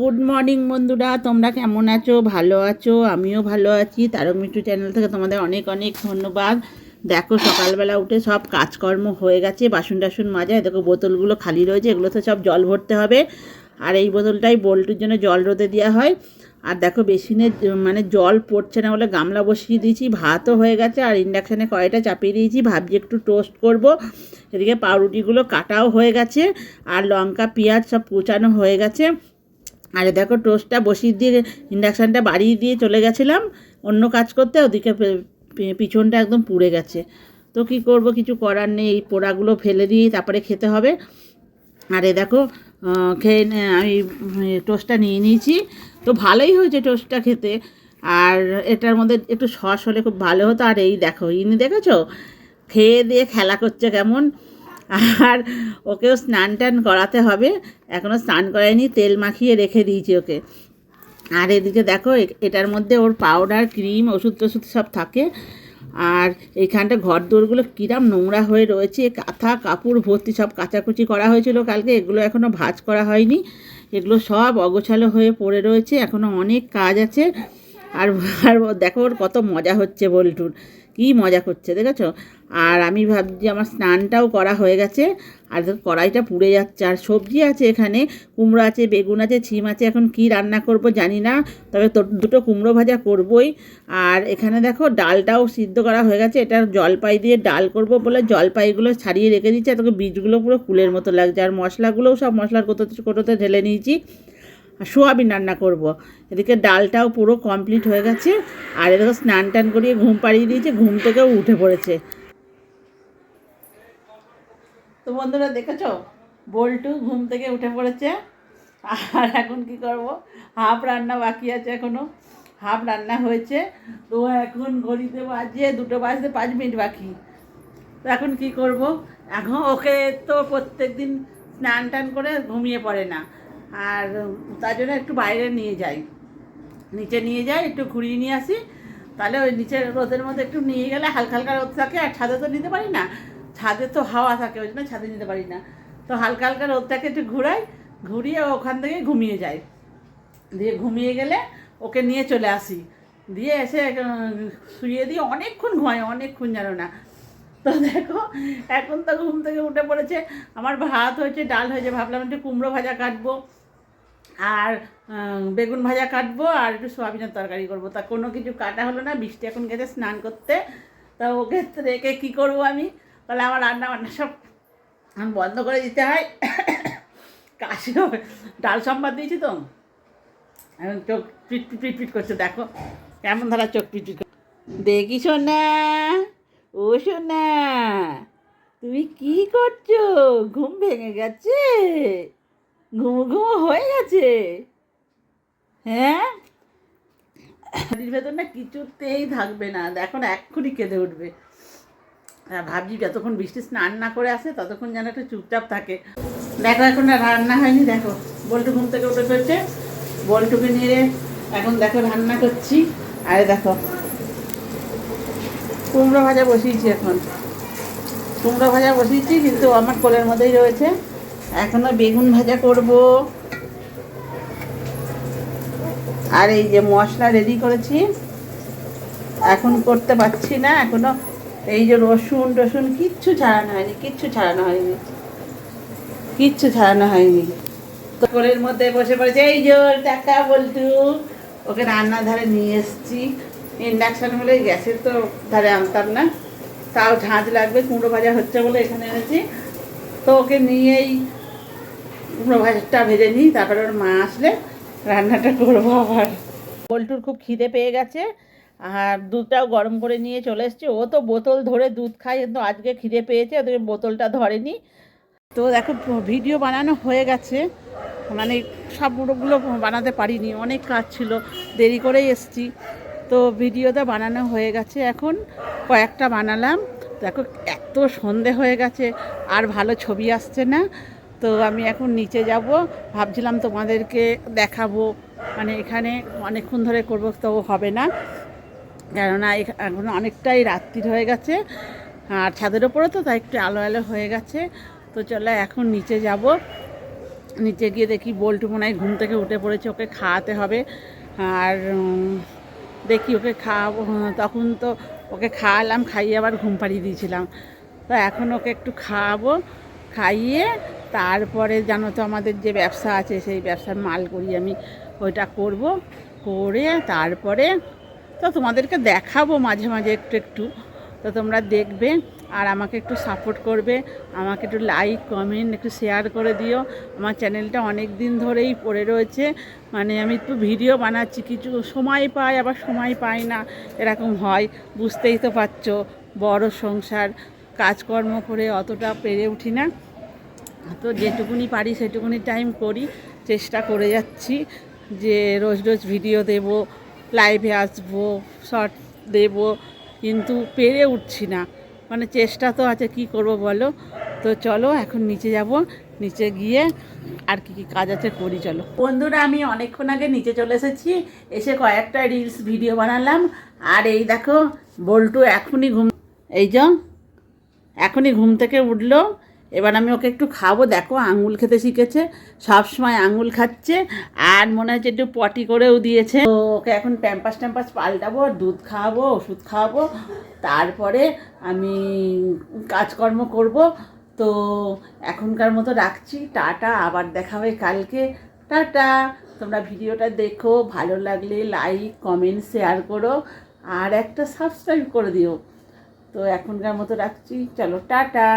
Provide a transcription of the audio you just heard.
Good morning বন্ধুরা, তোমরা কেমন আছো? ভালো আছো? আমিও ভালো আছি। তারক মিটু চ্যানেল থেকে তোমাদের অনেক অনেক ধন্যবাদ। দেখো, সকালবেলা উঠে সব কাজকর্ম হয়ে গেছে, বাসন টাসন মাজায় দেখো, বোতলগুলো খালি রয়েছে এগুলোতে সব জল ভরতে হবে। আর এই বোতলটাই বোল্টুর জন্য জল রোদে দেওয়া হয়। আর দেখো, বেসিনে মানে জল পড়ছে না বলে গামলা বসিয়ে দিয়েছি, ভাতও হয়ে গেছে, আর ইন্ডাকশানে কড়াইটা চাপিয়ে দিয়েছি, ভাবছি একটু টোস্ট করব। এদিকে পাউরুটিগুলো কাটাও হয়ে গেছে, আর লঙ্কা, পেঁয়াজ সব কুচানো হয়ে গেছে। আর দেখো টোস্টটা বসিয়ে দিয়ে ইন্ডাকশানটা বাড়িয়ে দিয়ে চলে গেছিলাম, অন্য কাজ করতে, ওদিকে পিছনটা একদম পুড়ে গেছে। তো কি করব, কিছু করার নেই, এই পোড়াগুলো ফেলে দিয়ে তারপরে খেতে হবে। আর এ দেখো খেয়ে আমি টোস্টটা নিয়ে নিয়েছি। তো ভালোই হয়েছে টোস্টটা খেতে। আর এটার মধ্যে একটু সস হলে খুব ভালো হতো। আর এই দেখো, ইনি দেখেছ? খেয়ে দিয়ে খেলা করছে কেমন? আর ওকেও স্নান টান করাতে হবে। এখনও স্নান করায়নি, তেল মাখিয়ে রেখে দিয়েছি ওকে। আর এদিকে দেখো এটার মধ্যে ওর পাউডার ক্রিম ওষুধ টষুধ সব থাকে। আর এইখানটা ঘর দোরগুলো কিরাম নোংরা হয়ে রয়েছে, কাঁথা, কাপড়, ভর্তি সব কাচাকুচি করা হয়েছিল কালকে, এগুলো এখনও ভাঁজ করা হয়নি। এগুলো সব অগোছালো হয়ে পড়ে রয়েছে এখনও অনেক কাজ আছে। আর আর দেখো ওর কত মজা হচ্ছে বল্টুর। কী মজা করছে, দেখেছ? আর আমি ভাবছি আমার স্নানটাও করা হয়ে গেছে। আর কড়াইটা পুড়ে যাচ্ছে। আর সবজি আছে এখানে, কুমড়ো আছে, বেগুন আছে, ছিম আছে, এখন কি রান্না করব জানি না। তবে দুটো কুমড়ো ভাজা করবই। আর এখানে দেখো, ডালটাও সিদ্ধ করা হয়ে গেছে। এটা জলপাই দিয়ে ডাল করব বলে জলপাইগুলো ছাড়িয়ে রেখে দিচ্ছি। আর তোকে বীজগুলো পুরো কুলের মতো লাগছে। আর মশলাগুলোও সব মশলার কোটোতে কোটোতে ঢেলে নিয়েছি। সোয়াবিন রান্না করব। এদিকে ডালটাও পুরো কমপ্লিট হয়ে গেছে। আর এদিকে স্নান টান করিয়ে ঘুম পাড়িয়ে দিয়েছে, ঘুম থেকেও উঠে পড়েছে। তো বন্ধুরা দেখেছ? বল্টু ঘুম থেকে উঠে পড়েছে। আর এখন কি করব? হাফ রান্না বাকি আছে এখনও হাফ রান্না হয়েছে। তো এখন ঘড়িতে বাজে, দুটো বাজতে পাঁচ মিনিট বাকি। তো এখন কি করব? এখন ওকে তো প্রত্যেক দিন স্নান টান করে ঘুমিয়ে পড়ে না। আর তার জন্য একটু বাইরে নিয়ে যাই। নিচে নিয়ে যাই, একটু ঘুরিয়ে নিয়ে আসি। তাহলে ওই নিচের রোদের মধ্যে একটু নিয়ে গেলে হালকা হালকা রোদ থাকে, আর ছাদে তো নিতে পারি না। ছাদে তো হাওয়া থাকে, ওই জন্য ছাদে নিতে পারি না। তো হালকা হালকা রোদটাকে একটু ঘুরাই, ঘুরিয়ে ওখান থেকে ঘুমিয়ে যাই। দিয়ে ঘুমিয়ে গেলে ওকে নিয়ে চলে আসি। দিয়ে এসে শুয়ে দিয়ে অনেকক্ষণ ঘুমায় অনেকক্ষণ জানো না। তো দেখো, এখন তো ঘুম থেকে উঠে পড়েছে। আমার ভাত হয়েছে, ডাল হয়েছে, ভাবলাম একটু কুমড়ো ভাজা কাটবো। আর বেগুন ভাজা কাটবো আর একটু সোয়াবিনের তরকারি করব। তা কোনো কিছু কাটা হলো না, বৃষ্টি এখন গেছে স্নান করতে। তা ওকে রেখে কী করব আমি? তাহলে আমার রান্না বান্না সব বন্ধ করে দিতে হয়। কাশি হবে। ডাল সম্বাদ দিয়েছি তো? এখন চোখ পিট পিট পিট করছে, দেখো। কেমন ধরা চোখ পিট পিট দেখি সোনা, ও সোনা, তুমি কি করছ? ঘুম ভেঙে গেছে। ঘুমো ঘুমো হয়ে গেছে। হ্যাঁ? বাড়ির ভেতর না কিছুতেই থাকবে না। এখন এক্ষুনি কেঁদে উঠবে। ভাবছি যতক্ষণ বৃষ্টি স্নান না করে আসে, ততক্ষণ যেন একটু চুপচাপ থাকে। দেখো, এখন রান্না হয়নি, দেখো। বল্টু ঘুম থেকে উঠে ফেলছে। বল্টুকে নিয়ে এখন দেখো রান্না করছি। আরে দেখো, কুমড়ো ভাজা বসিয়েছি এখন। কুমড়ো ভাজা বসিয়েছি, কিন্তু আমার কোলের মধ্যেই রয়েছে। এখনও বেগুন ভাজা করব। আর এই যে মশলা রেডি করেছি, এখন করতে পারছি না, এখনও এই যে রসুন, টসুন কিচ্ছু ছাড়ানো হয়নি, কিচ্ছু ছাড়ানো হয়নি, কিচ্ছু ছাড়ানো হয়নি। কোলের মধ্যে বসে পড়েছে, এই যে টাকা বলতু ওকে রান্নার ধারে নিয়ে এসেছি। ইন্ডাকশান হলে গ্যাসের তো ধারে আনতাম না, তাও ঝাঁজ লাগবে, কুমড়ো ভাজা হচ্ছে বলে এখানে এনেছি। তো ওকে নিয়েই কুমড়ো ভাজাটা ভেজে নিই, তারপরে ওর মা আসলে রান্নাটা করব আবার। পোলটুর খুব খিদে পেয়ে গেছে, আর দুধটাও গরম করে নিয়ে চলে এসছে। ও তো বোতল ধরে দুধ খায়, কিন্তু আজকে খিদে পেয়েছে, ওদের বোতলটা ধরেনি। তো দেখো, ভিডিও বানানো হয়ে গেছে। মানে সবগুলো বানাতে পারিনি, অনেক কাজ ছিল, দেরি করেই এসছি। তো ভিডিওটা বানানো হয়ে গেছে, এখন কয়েকটা বানালাম। দেখো, এত সন্ধে হয়ে গেছে, আর ভালো ছবি আসছে না। তো আমি এখন নিচে যাব, ভাবছিলাম তোমাদেরকে দেখাবো। মানে এখানে অনেকক্ষণ ধরে করব, তো হবে না। কেননা এখ- এখন অনেকটাই রাত্রির হয়ে গেছে, আর ছাদের ওপরে তো তাই একটু আলো আলো হয়ে গেছে। তো চলো এখন নিচে যাব। নিচে গিয়ে দেখি বল্টু মনে হয় ঘুম থেকে উঠে পড়েছে, ওকে খাওয়াতে হবে। আর দেখি ওকে খাওয়াবো তখন তো ওকে খাওয়ালাম, খাইয়ে আবার ঘুম পাড়িয়ে দিয়েছিলাম। তো এখন ওকে একটু খাওয়াবো, খাইয়ে তারপরে জানো তো আমাদের যে ব্যবসা আছে, সেই ব্যবসার মাল করি আমি। ওইটা করব, করে তারপরে তো তোমাদেরকে দেখাবো মাঝে মাঝে একটু একটু। তো তোমরা দেখবে আর আমাকে একটু সাপোর্ট করবে। আমাকে একটু লাইক কমেন্ট একটু শেয়ার করে দিও। আমার চ্যানেলটা অনেক দিন ধরেই পড়ে রয়েছে। মানে আমি একটু ভিডিও বানাচ্ছি, কিছু সময় পাই, আবার সময় পাই না। এরকম হয়, বুঝতেই তো পারছ। বড় সংসার, কাজকর্ম করে অতটা পেরে উঠি না। তো যেটুকুনি পারি সেটুকুনি টাইম করি, চেষ্টা করে যাচ্ছি যে রোজ রোজ ভিডিও দেব লাইভে আসব শর্ট দেব, কিন্তু পেরে উঠছি না। মানে চেষ্টা তো আছে, কি করব বলো? তো চলো, এখন নিচে যাব, নিচে গিয়ে আর কি কি কাজ আছে করি, চলো। বন্ধুরা, আমি অনেকক্ষণ আগে নিচে চলে এসেছি, এসে কয়েকটা রিলস ভিডিও বানালাম। আর এই দেখো, বল্টু এখনই ঘুম, এই যে, এখনই ঘুম থেকে উঠল। এবার আমি ওকে একটু খাব। দেখো আঙুল খেতে শিখেছে, সব সময় আঙুল খাচ্ছে, আর মনে হচ্ছে একটু পটি করেও দিয়েছে। তো ওকে এখন প্যাম্পাস ট্যাম্পাস পাল্টাবো, দুধ খাওয়াবো ওষুধ খাওয়াবো তারপরে আমি কাজকর্ম করব। তো এখনকার মতো রাখছি, টাটা, আবার দেখা হবে কালকে। টাটা, তোমরা ভিডিওটা দেখো, ভালো লাগলে লাইক কমেন্ট শেয়ার করো, আর একটা সাবস্ক্রাইব করে দিও। তো এখনকার মতো রাখছি, চলো, টাটা।